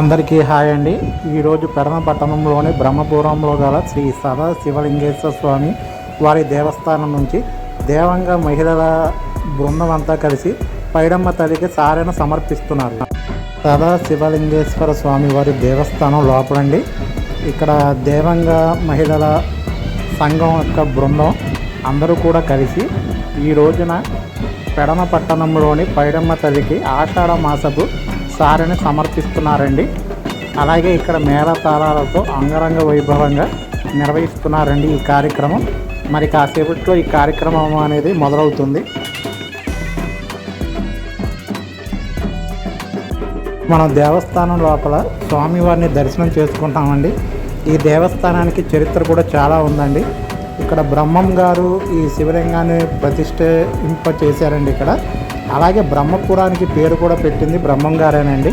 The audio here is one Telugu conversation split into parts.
అందరికీ హాయ్ అండి. ఈరోజు పెడమ పట్టణంలోని బ్రహ్మపురంలో గల శ్రీ సదా శివలింగేశ్వర స్వామి వారి దేవస్థానం నుంచి దేవంగ మహిళల బృందం అంతా కలిసి పైడమ్మ తల్లికి సారెను సమర్పిస్తున్నారు. సదా శివలింగేశ్వర స్వామి వారి దేవస్థానం లోపలండి. ఇక్కడ దేవంగ మహిళల సంఘం యొక్క బృందం అందరూ కూడా కలిసి ఈ రోజున పెడమ పట్టణంలోని పైడమ్మ తల్లికి ఆషాఢ మాసపు సారిని సమర్పిస్తున్నారండి అలాగే ఇక్కడ మేళతాళాలతో అంగరంగ వైభవంగా నిర్వహిస్తున్నారండి ఈ కార్యక్రమం. మరి కాసేపట్లో ఈ కార్యక్రమం అనేది మొదలవుతుంది. మనం దేవస్థానం లోపల స్వామివారిని దర్శనం చేసుకుంటామండి. ఈ దేవస్థానానికి చరిత్ర కూడా చాలా ఉందండి. ఇక్కడ బ్రహ్మం గారు ఈ శివలింగాన్ని ప్రతిష్ఠింప చేశారండి ఇక్కడ. అలాగే బ్రహ్మపురానికి పేరు కూడా పెట్టింది బ్రహ్మం గారేనండి.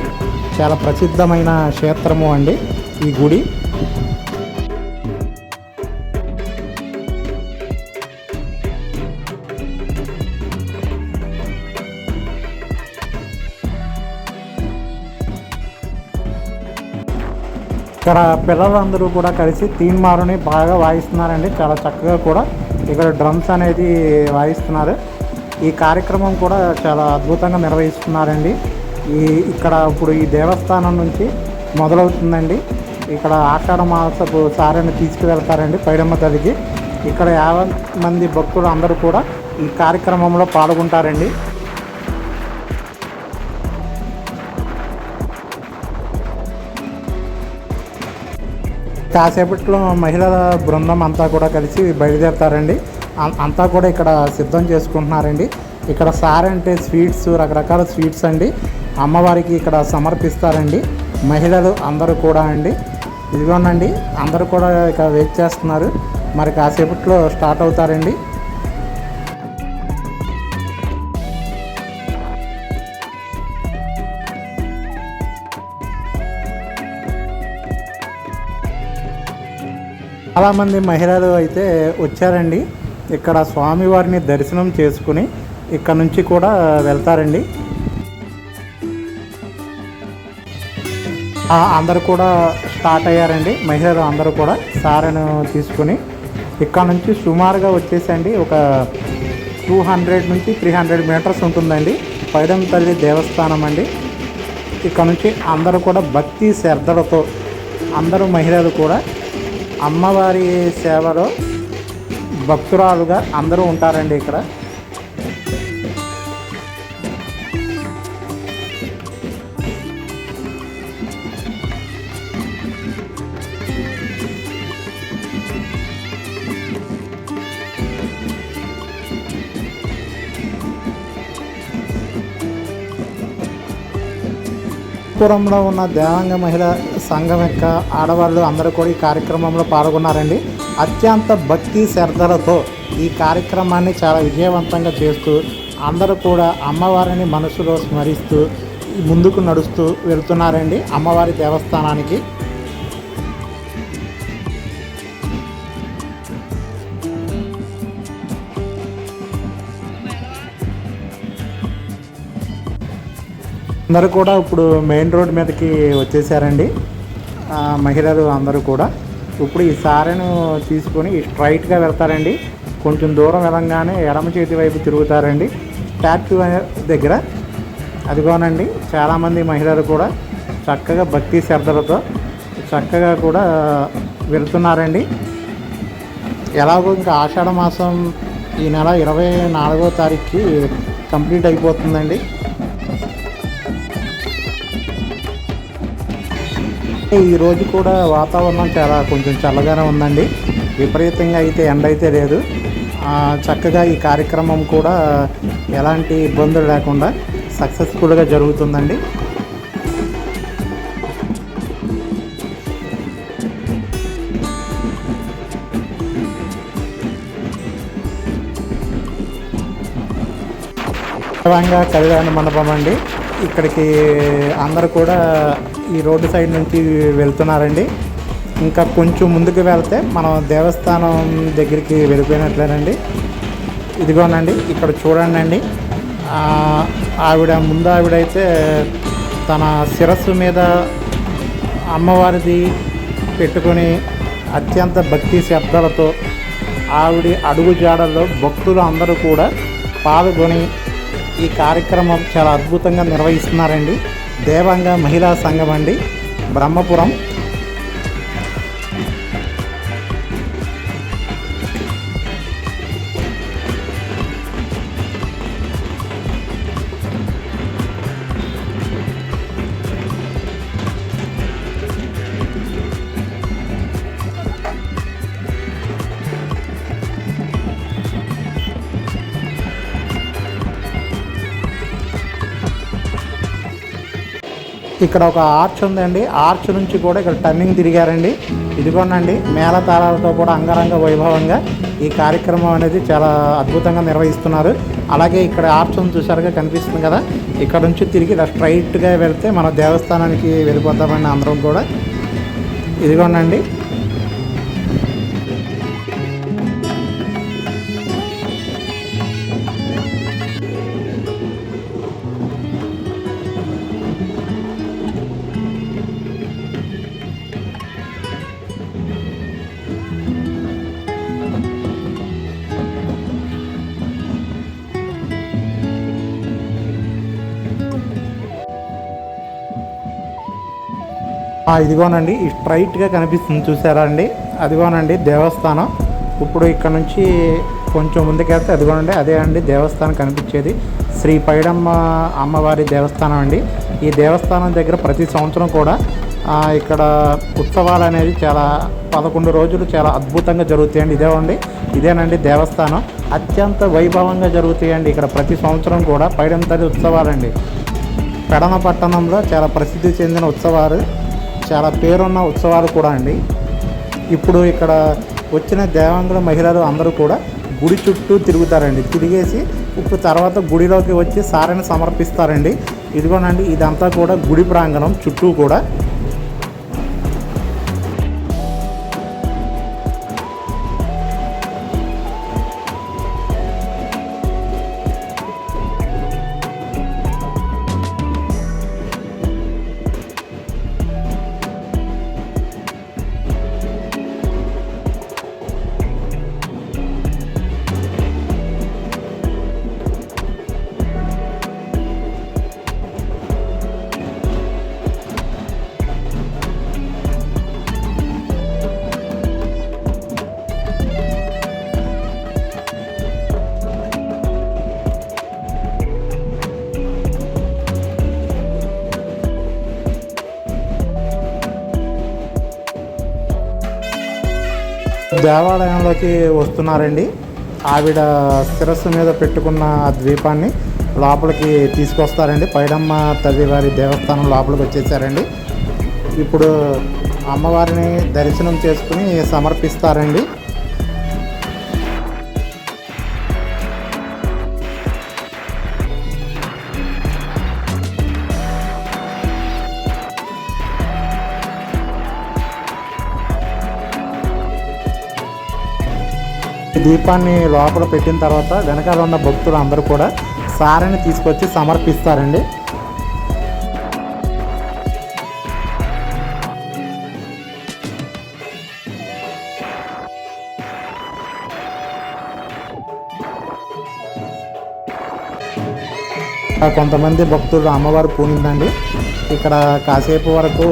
చాలా ప్రసిద్ధమైన క్షేత్రము అండి ఈ గుడి. ఇక్కడ పిల్లలందరూ కూడా కలిసి తీన్మారుని బాగా వాయిస్తున్నారండి. చాలా చక్కగా కూడా ఇక్కడ డ్రమ్స్ అనేది వాయిస్తున్నారు. ఈ కార్యక్రమం కూడా చాలా అద్భుతంగా నిర్వహిస్తున్నారండి. ఈ ఇక్కడ ఇప్పుడు ఈ దేవస్థానం నుంచి మొదలవుతుందండి. ఇక్కడ ఆషాఢ మాసపు సారని తీసుకువెళ్తారండి పైడమ్మ తల్లికి. ఇక్కడ యాభై మంది భక్తులు అందరూ కూడా ఈ కార్యక్రమంలో పాల్గొంటారండి. కాసేపట్లో మహిళల బృందం అంతా కూడా కలిసి బయలుదేరుతారండి. అం- అంతా కూడా ఇక్కడ సిద్ధం చేసుకుంటున్నారండి. ఇక్కడ సార్ అంటే స్వీట్స్ రకరకాల స్వీట్స్ అండి. అమ్మవారికి ఇక్కడ సమర్పిస్తారండి. మహిళలు అందరూ కూడా అండి. ఇదిగోనండి అందరూ కూడా ఇక్కడ వెయిట్ చేస్తున్నారు. మరి కాసేపట్లో స్టార్ట్ అవుతారండి. చాలామంది మహిళలు అయితే వచ్చారండి. ఇక్కడ స్వామివారిని దర్శనం చేసుకుని ఇక్కడ నుంచి కూడా వెళ్తారండి. అందరు అందరూ కూడా స్టార్ట్ అయ్యారండి. మహిళలు అందరూ కూడా సారను తీసుకుని ఇక్కడ నుంచి సుమారుగా వచ్చేసండి. ఒక టూ హండ్రెడ్ నుంచి త్రీ హండ్రెడ్ మీటర్స్ ఉంటుందండి. పైడం తల్లి దేవస్థానం అండి. ఇక్కడ నుంచి అందరూ కూడా భక్తి శ్రద్ధలతో అందరూ మహిళలు కూడా అమ్మవారి సేవలో భక్తురాలుగా అందరూ ఉంటారండి ఇక్కడ. పురంలో ఉన్న దేవాంగ మహిళ సంఘం యొక్క ఆడవాళ్ళు అందరూ కూడా ఈ కార్యక్రమంలో పాల్గొన్నారండి. అత్యంత భక్తి శ్రద్ధలతో ఈ కార్యక్రమాన్ని చాలా విజయవంతంగా చేస్తూ అందరూ కూడా అమ్మవారిని మనసులో స్మరిస్తూ ముందుకు నడుస్తూ వెళ్తున్నారండి అమ్మవారి దేవస్థానానికి. అందరూ కూడా ఇప్పుడు మెయిన్ రోడ్ మీదకి వచ్చేసారండి. మహిళలు అందరూ కూడా ఇప్పుడు ఈ సారెను తీసుకొని స్ట్రైట్గా వెళ్తారండి. కొంచెం దూరం వెళ్ళంగానే ఎడమ చేతి వైపు తిరుగుతారండి. స్టాచ్యూ దగ్గర అదిగోనండి చాలామంది మహిళలు కూడా చక్కగా భక్తి శ్రద్ధలతో చక్కగా కూడా వెళ్తున్నారండి. ఎలాగో ఇంకా ఆషాఢ మాసం ఈ నెల ఇరవై నాలుగో తారీఖుకి కంప్లీట్ అయిపోతుందండి. ఈ రోజు కూడా వాతావరణం చాలా కొంచెం చల్లగానే ఉందండి. విపరీతంగా అయితే ఎండ అయితే లేదు. చక్కగా ఈ కార్యక్రమం కూడా ఎలాంటి ఇబ్బందులు లేకుండా సక్సెస్ఫుల్గా జరుగుతుందండి. కళ్యాణ మండపం అండి. ఇక్కడికి అందరు కూడా ఈ రోడ్డు సైడ్ నుంచి వెళ్తున్నారండి. ఇంకా కొంచెం ముందుకు వెళ్తే మనం దేవస్థానం దగ్గరికి వెళ్ళిపోయినట్లేనండి. ఇదిగోనండి ఇక్కడ చూడండి అండి ఆవిడ ముందు ఆవిడైతే తన శిరస్సు మీద అమ్మవారిది పెట్టుకొని అత్యంత భక్తి శబ్దాలతో ఆవిడ అడుగు జాడల్లో భక్తులు అందరూ కూడా పాల్గొని ఈ కార్యక్రమం చాలా అద్భుతంగా నిర్వహిస్తున్నారండి. దేవాంగ మహిళా సంఘం అండి. బ్రహ్మపురం. ఇక్కడ ఒక ఆర్చ్ ఉందండి. ఆర్చ్ నుంచి కూడా ఇక్కడ టర్నింగ్ తిరిగారండి. ఇదిగోనండి మేళతాళాలతో కూడా అంగరంగ వైభవంగా ఈ కార్యక్రమం అనేది చాలా అద్భుతంగా నిర్వహిస్తున్నారు. అలాగే ఇక్కడ ఆర్చ్ ఉంది చూసారుగా కనిపిస్తుంది కదా? ఇక్కడ నుంచి తిరిగి ఇలా స్ట్రైట్గా వెళ్తే మన దేవస్థానానికి వెళ్ళిపోతామండి అందరం కూడా. ఇదిగోనండి ఇదిగోనండి స్ట్రైట్గా కనిపిస్తుంది చూసారా అండి? అదిగోనండి దేవస్థానం. ఇప్పుడు ఇక్కడ నుంచి కొంచెం ముందుకెళ్తే అదిగోనండి అదే అండి దేవస్థానం కనిపించేది. శ్రీ పైడమ్మ అమ్మవారి దేవస్థానం అండి. ఈ దేవస్థానం దగ్గర ప్రతి సంవత్సరం కూడా ఇక్కడ ఉత్సవాలు అనేది చాలా పదకొండు రోజులు చాలా అద్భుతంగా జరుగుతాయండి. ఇదేవండి ఇదేనండి దేవస్థానం. అత్యంత వైభవంగా జరుగుతాయండి ఇక్కడ ప్రతి సంవత్సరం కూడా. పైడమ్మ తల్లి ఉత్సవాలండి. పెడమ పట్టణంలో చాలా ప్రసిద్ధి చెందిన ఉత్సవాలు. చాలా పేరున్న ఉత్సవాలు కూడా అండి. ఇప్పుడు ఇక్కడ వచ్చిన దేవాంగుల మహిళలు అందరూ కూడా గుడి చుట్టూ తిరుగుతారండి. తిరిగేసి ఇప్పుడు తర్వాత గుడిలోకి వచ్చి సారని సమర్పిస్తారండి. ఇదిగోనండి ఇదంతా కూడా గుడి ప్రాంగణం చుట్టూ కూడా దేవాలయంలోకి వస్తున్నారండి. ఆవిడ శిరస్సు మీద పెట్టుకున్న ఆ ద్వీపాన్ని లోపలికి తీసుకొస్తారండి. పైడమ్మ తల్లి వారి దేవస్థానం లోపలికి వచ్చేసారండి. ఇప్పుడు అమ్మవారిని దర్శనం చేసుకుని సమర్పిస్తారండి. దీపాన్ని లోపల పెట్టిన తర్వాత వెనకాల ఉన్న భక్తులు అందరూ కూడా సారని తీసుకొచ్చి సమర్పిస్తారండి. కొంతమంది భక్తులు అమ్మవారు పూనిందండి. ఇక్కడ కాసేపు వరకు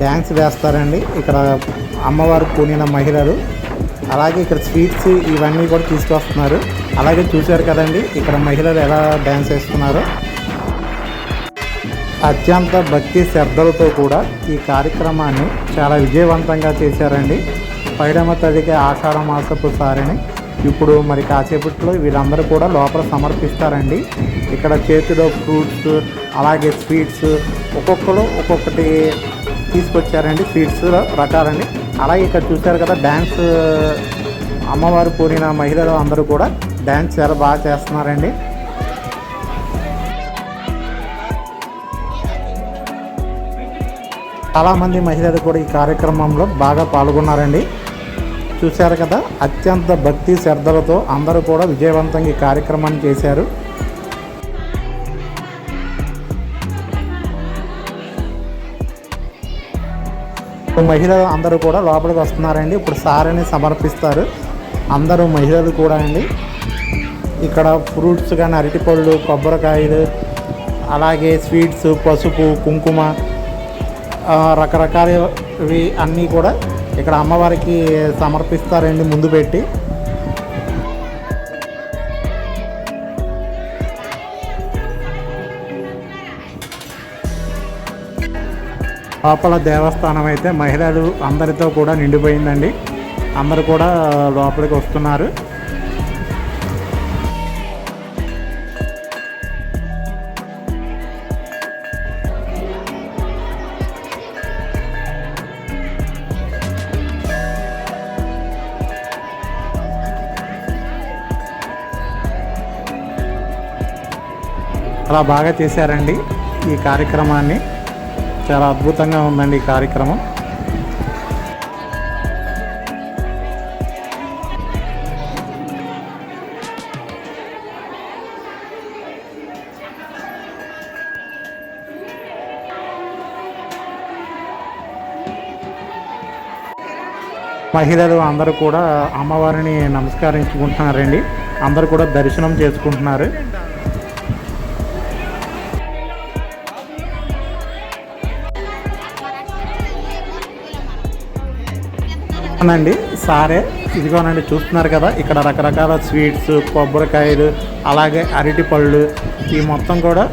డ్యాన్స్ వేస్తారండి. ఇక్కడ అమ్మవారు పూనిన మహిళలు అలాగే ఇక్కడ స్వీట్స్ ఇవన్నీ కూడా తీసుకొస్తున్నారు. అలాగే చూశారు కదండి ఇక్కడ మహిళలు ఎలా డ్యాన్స్ వేస్తున్నారు. అత్యంత భక్తి శ్రద్ధలతో కూడా ఈ కార్యక్రమాన్ని చాలా విజయవంతంగా చేశారండి. పైడమ తల్లికి ఆషాఢ మాసపు సారిని ఇప్పుడు మరి కాసేపట్లో వీళ్ళందరూ కూడా లోపల సమర్పిస్తారండి. ఇక్కడ చేతిలో ఫ్రూట్స్ అలాగే స్వీట్స్ ఒక్కొక్కరు ఒక్కొక్కటి తీసుకొచ్చారండి. స్వీట్స్ రకాలండి. అలాగే ఇక్కడ చూశారు కదా డ్యాన్స్ అమ్మవారు పూరిన మహిళలు అందరూ కూడా డ్యాన్స్ చాలా బాగా చేస్తున్నారండి. చాలామంది మహిళలు కూడా ఈ కార్యక్రమంలో బాగా పాల్గొన్నారండి. చూశారు కదా అత్యంత భక్తి శ్రద్ధలతో అందరూ కూడా విజయవంతంగా ఈ కార్యక్రమాన్ని చేశారు. మహిళలు అందరూ కూడా లోపలికి వస్తున్నారండి. ఇప్పుడు సారని సమర్పిస్తారు. అందరూ మహిళలు కూడా అండి. ఇక్కడ ఫ్రూట్స్ కానీ అరటిపళ్ళు కొబ్బరికాయలు అలాగే స్వీట్స్ పసుపు కుంకుమ రకరకాలవి అన్నీ కూడా ఇక్కడ అమ్మవారికి సమర్పిస్తారండి ముందు పెట్టి. లోపల దేవస్థానం అయితే మహిళలు అందరితో కూడా నిండిపోయిందండి. అందరు కూడా లోపలికి వస్తున్నారు. చాలా బాగా చేశారండి ఈ కార్యక్రమాన్ని. చాలా అద్భుతంగా ఉందండి ఈ కార్యక్రమం. మహిళలు అందరూ కూడా అమ్మవారిని నమస్కరించుకుంటున్నారండి. అందరూ కూడా దర్శనం చేసుకుంటున్నారు. అవునండి. సారే ఇదిగోనండి చూస్తున్నారు కదా ఇక్కడ రకరకాల స్వీట్స్ కొబ్బరికాయలు అలాగే అరటిపళ్ళు ఈ మొత్తం కూడా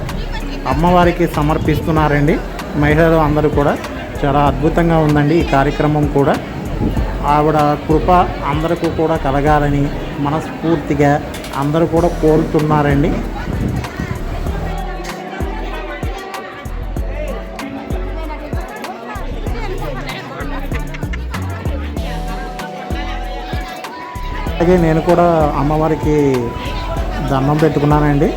అమ్మవారికి సమర్పిస్తున్నారండి. మహిళలు అందరూ కూడా చాలా అద్భుతంగా ఉందండి ఈ కార్యక్రమం కూడా. ఆవిడ కృప అందరికీ కూడా కలగాలని మనస్ఫూర్తిగా అందరూ కూడా కోరుతున్నారండి. అలాగే నేను కూడా అమ్మవారికి దండం పెట్టుకున్నానండి.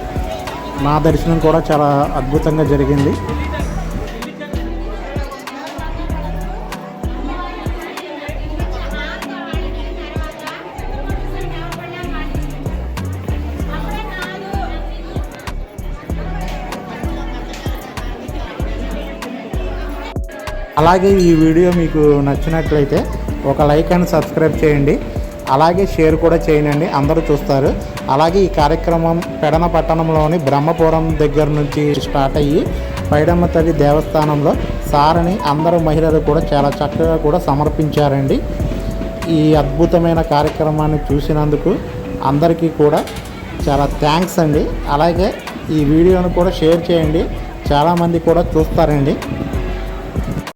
నా దర్శనం కూడా చాలా అద్భుతంగా జరిగింది. అలాగే ఈ వీడియో మీకు నచ్చినట్లయితే ఒక లైక్ అండ్ సబ్స్క్రైబ్ చేయండి. అలాగే షేర్ కూడా చేయనండి అందరూ చూస్తారు. అలాగే ఈ కార్యక్రమం పెడన పట్టణంలోని బ్రహ్మపురం దగ్గర నుంచి స్టార్ట్ అయ్యి పైడమ్మ తల్లి దేవస్థానంలో సారని అందరూ మహిళలు కూడా చాలా చక్కగా కూడా సమర్పించారండి. ఈ అద్భుతమైన కార్యక్రమాన్ని చూసినందుకు అందరికీ కూడా చాలా థ్యాంక్స్ అండి. అలాగే ఈ వీడియోను కూడా షేర్ చేయండి. చాలామంది కూడా చూస్తారండి.